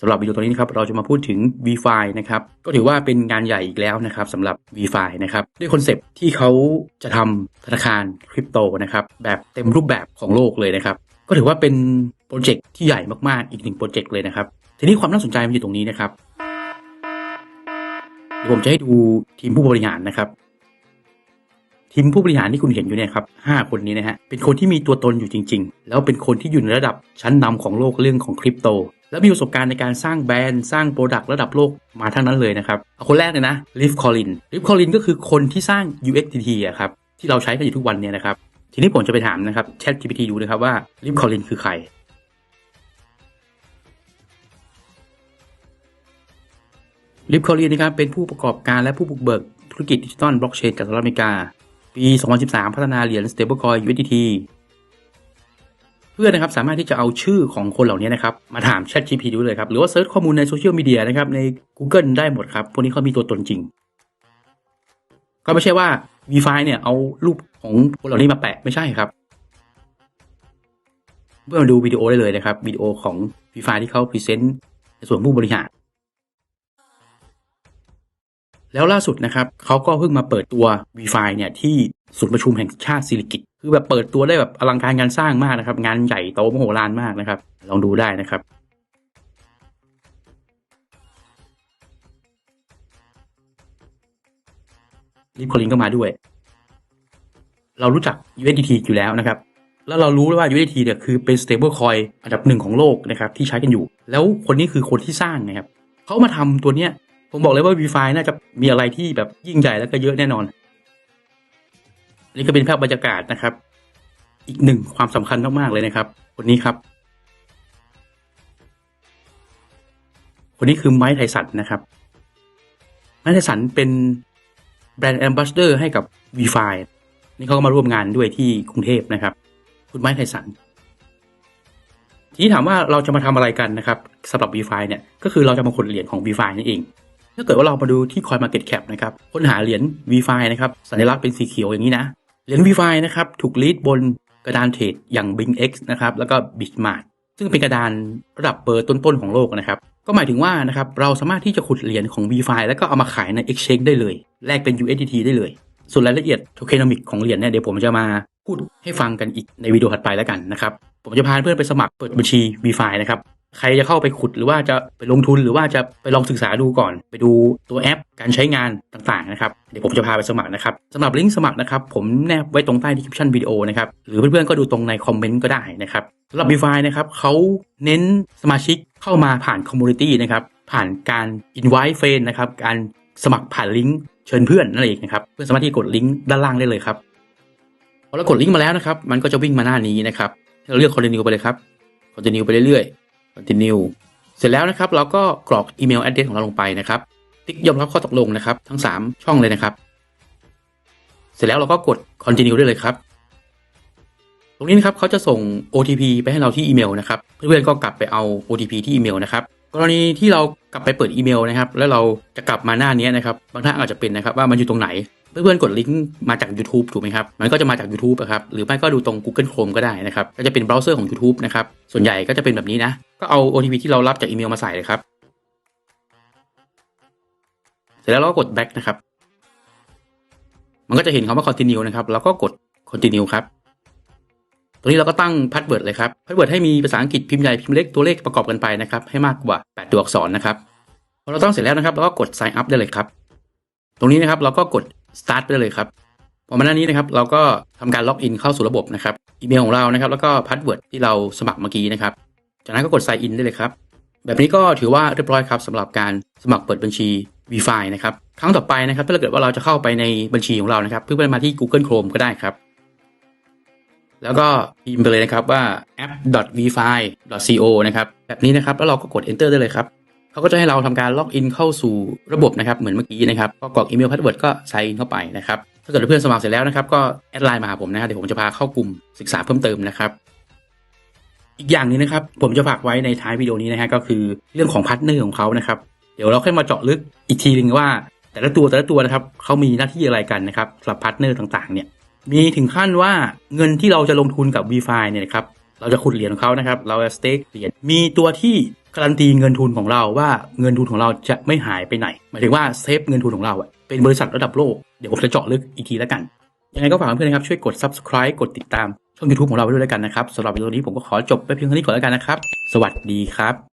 สำหรับวิดีโอตัวนี้นะครับเราจะมาพูดถึง v f i นะครับก็ถือว่าเป็นงานใหญ่อีกแล้วนะครับสำหรับ v f i นะครับด้วยคอนเซปที่เขาจะทำธนาคารคริปโตนะครับแบบเต็มรูปแบบของโลกเลยนะครับก็ถือว่าเป็นโปรเจกต์ที่ใหญ่มากๆอีกหนึ่งโปรเจกต์เลยนะครับทีนี้ความน่าสนใจมันอยู่ตรงนี้นะครับเดี๋ยวผมจะให้ดูทีมผู้บริหารนะครับ ทีมผู้บริหารที่คุณเห็นอยู่เนี่ยครับห้าคนนี้นะฮะเป็นคนที่มีตัวตนอยู่จริง ๆ แล้วเป็นคนที่อยู่ในระดับชั้นนำของโลกเรื่องของคริปโต แล้วมีประสบการณ์ในการสร้างแบรนด์สร้างโปรดักต์ระดับโลกมาทั้งนั้นเลยนะครับคนแรกเลยนะลิฟคอลินลิฟคอลินก็คือคนที่สร้าง UXDT อะครับที่เราใช้กันอยู่ทุกวันเนี่ยนะครับทีนี้ผมจะไปถามนะครับ Chat GPT ดูนะครับว่าลิฟคอลินคือใครลิฟคอลีนะครับเป็นผู้ประกอบการและผู้บุกเบิกธุรกิจดิจิตอลบล็อกเชนจากสหรัฐอเมริกา ปี 2013 พัฒนาเหรียญ stablecoin USDT พื่อนนะครับสามารถที่จะเอาชื่อของคนเหล่านี้นะครับมาถาม Chat GPT ดูเลยครับหรือว่าเซิร์ชข้อมูลในโซเชียลมีเดียนะครับใน Google ได้หมดครับพวกนี้เขามีตัวตนจริง ก็ไม่ใช่ว่า v f i เนี่ยเอารูปของคนเหล่านี้มาแปะไม่ใช่ครับเพื่อนมาดูวิดีโอได้เลยนะครับวิดีโอของ v f i ที่เขาพรีเซนต์ในส่วนผู้บริหารแล้วล่าสุดนะครับเขาก็เพิ่งมาเปิดตัว v f i เนี่ยที่ศูนย์ประชุมแห่งชาติสิริกิต คือแบบเปิดตัวได้แบบอลังการงานสร้างมากนะครับ งานใหญ่โตมโหฬารมากนะครับ ลองดูได้นะครับลิฟคอลินก็มาด้วย เรารู้จัก USDT อยู่แล้วนะครับ แล้วเรารู้ว่า USDT เนี่ยคือเป็น stable coin อันดับหนึ่งของโลกนะครับที่ใช้กันอยู่ แล้วคนนี้คือคนที่สร้างนะครับ เขามาทำตัวเนี้ย ผมบอกเลยว่า v f i น่าจะมีอะไรที่แบบยิ่งใหญ่แล้วก็เยอะแน่นอน นี่ก็เป็นภาพบรรยากาศนะครับ อีกหนึ่งความสำคัญมากๆเลยนะครับ คนนี้ครับ คนนี้คือไมค์ไทสันนะครับ ไมค์ไทสันเป็นแบรนด์แอมบาสเดอร์ให้กับ v f i นี่เขาก็มาร่วมงานด้วยที่กรุงเทพนะครับ คุณไมค์ไทสันทีนี้ถามว่าเราจะมาทำอะไรกันนะครับสำหรับ v f i เนี่ยก็คือเราจะมาขุดเหรียญของ v f i นั่นเองถ้าเกิดว่าเรามาดูที่ Coin Market Cap นะครับ ค้นหาเหรียญ v f i นะครับ สัญลักษณ์เป็นสีเขียวอย่างนี้นะ เหรียญ v f i นะครับถูกลีดบนกระดานเทรดอย่าง BingX นะครับแล้วก็ Bitmart ซึ่งเป็นกระดานระดับเบอร์ต้นๆของโลกนะครับก็หมายถึงว่านะครับเราสามารถที่จะขุดเหรียญของ v f i แล้วก็เอามาขายใน Exchange ได้เลยแลกเป็น USDT ได้เลย ส่วนรายละเอียดโทเคนอมิกของเหรียญเนี่ยเดี๋ยวผมจะมาพูดให้ฟังกันอีกในวิดีโอถัดไปแล้วกันนะครับผมจะพาเพื่อนไปสมัครเปิดบัญชี v f i นะครับ ใครจะเข้าไปขุดหรือว่าจะไปลงทุนหรือว่าจะไปลองศึกษาดูก่อน ไปดูตัวแอป การใช้งานต่างๆนะครับเดี๋ยวผมจะพาไปสมัครนะครับสำหรับลิงก์สมัครนะครับผมแนบไว้ตรงใต้ดีคริปชันวิดีโอนะครับหรือเพื่อนๆก็ดูตรงในคอมเมนต์ก็ได้นะครับสำหรับ v f i นะครับเขาเน้นสมาชิกเข้ามาผ่านคอมมูนิตี้นะครับผ่านการ invite friend นะครับการสมัครผ่านลิงก์เชิญเพื่อนนั่นเองนะครับเพื่อนสามารถที่กดลิงก์ด้านล่างได้เลยครับพอเรากดลิงก์มาแล้วนะครับมันก็จะวิ่งมาหน้านี้นะครับเราเลือก continue ไปเลยครับ continue ไปเรื่อยๆ continue เสร็จแล้วนะครับเราก็กรอกอีเมล address ของเราลงไปนะครับ ติ๊กยอมรับข้อตกลงนะครับ ทั้ง 3 ช่องเลยนะครับ เสร็จแล้วเราก็กด continue ได้เลยครับ ตรงนี้นะครับเขาจะส่ง OTP ไปให้เราที่อีเมลนะครับ เพื่อนๆก็กลับไปเอา OTP ที่อีเมลนะครับกรณีที่เรากลับไปเปิดอีเมลนะครับ แล้วเราจะกลับมาหน้านี้นะครับ บางท่านอาจจะเป็นนะครับว่ามันอยู่ตรงไหน เพื่อนๆกดลิงก์มาจาก YouTube ถูกไหมครับ มันก็จะมาจาก YouTube อะครับ หรือไม่ก็ดูตรง Google Chrome ก็ได้นะครับ ก็จะเป็นเบราว์เซอร์ของ YouTube นะครับ ส่วนใหญ่ก็จะเป็นแบบนี้นะ ก็เอา OTP ที่เรารับจากอีเมลมาใส่เลยครับ เสร็จแล้วเราก็กด back นะครับ มันก็จะเห็นคำว่า continue นะครับ แล้วก็กด continue ครับ ตรงนี้เราก็ตั้งพาสเวิร์ดเลยครับพาสเวิร์ดให้มีภาษาอังกฤษพิมพ์ใหญ่พิมพ์เล็กตัวเลขประกอบกันไปนะครับ ให้มากกว่า 8 ตัวอักษรนะครับ พอเราตั้งเสร็จแล้วนะครับ เราก็กด sign up ได้เลยครับ ตรงนี้นะครับเราก็กด start ได้เลยครับพอมาหน้านี้นะครับเราก็ทำการล็อกอินเข้าสู่ระบบนะครับอีเมลของเรานะครับแล้วก็พาสเวิร์ดที่เราสมัครเมื่อกี้นะครับจากนั้นก็กด sign in ได้เลยครับ แบบนี้ก็ถือว่าเรียบร้อยครับสำหรับการสมัครเปิดบัญชี v f i นะครับครั้งต่อไปนะครับถ้าเกิดว่าเราจะเข้าไปในบัญชีของเรานะครับ เพื่อนๆมาที่ Google Chrome ก็ได้ครับ แล้วก็พิมพ์ไปเลยนะครับว่า app.vfi.co นะครับแบบนี้นะครับแล้วเราก็กด enter ได้เลยครับ เขาก็จะให้เราทำการล็อกอินเข้าสู่ระบบนะครับเหมือนเมื่อกี้นะครับก็กรอกอีเมลพาสเวิร์ดก็ใส่เข้าไปนะครับถ้าเกิดเพื่อนสมัครเสร็จแล้วนะครับก็แอดไลน์มาหาผมนะครับเดี๋ยวผมจะพาเข้ากลุ่มศึกษาเพิ่มเติมนะครับอีกอย่างนึงนะครับผมจะฝากไว้ในท้ายวิดีโอนี้นะฮะก็คือเรื่องของพาร์ทเนอร์ของเขานะครับเดี๋ยวเราค่อยมาเจาะลึกอีกทีหนึ่งว่า แต่ละตัวแต่ละตัวนะครับเขามีหน้าที่อะไรกันนะครับสำหรับพาร์ทเนอร์ต่างๆเนี่ยมีถึงขั้นว่าเงินที่เราจะลงทุนกับ v f i เนี่ยนะครับเราจะขุดเหรียญของเขานะครับ เราจะสเต็กเหรียญมีตัวที่ การันตีเงินทุนของเราว่าเงินทุนของเราจะไม่หายไปไหน หมายถึงว่าเซฟเงินทุนของเราอะเป็นบริษัทระดับโลก เดี๋ยวผมจะเจาะลึกอีกทีแล้วกัน ยังไงก็ฝากเพื่อนๆนะครับ ช่วยกด subscribe กดติดตามช่อง YouTube ของเราไว้ด้วยแล้วกันนะครับสำหรับวิดีโอนี้ผมก็ขอจบไปเพียงเท่านี้ก่อนแล้วกันนะครับ สวัสดีครับ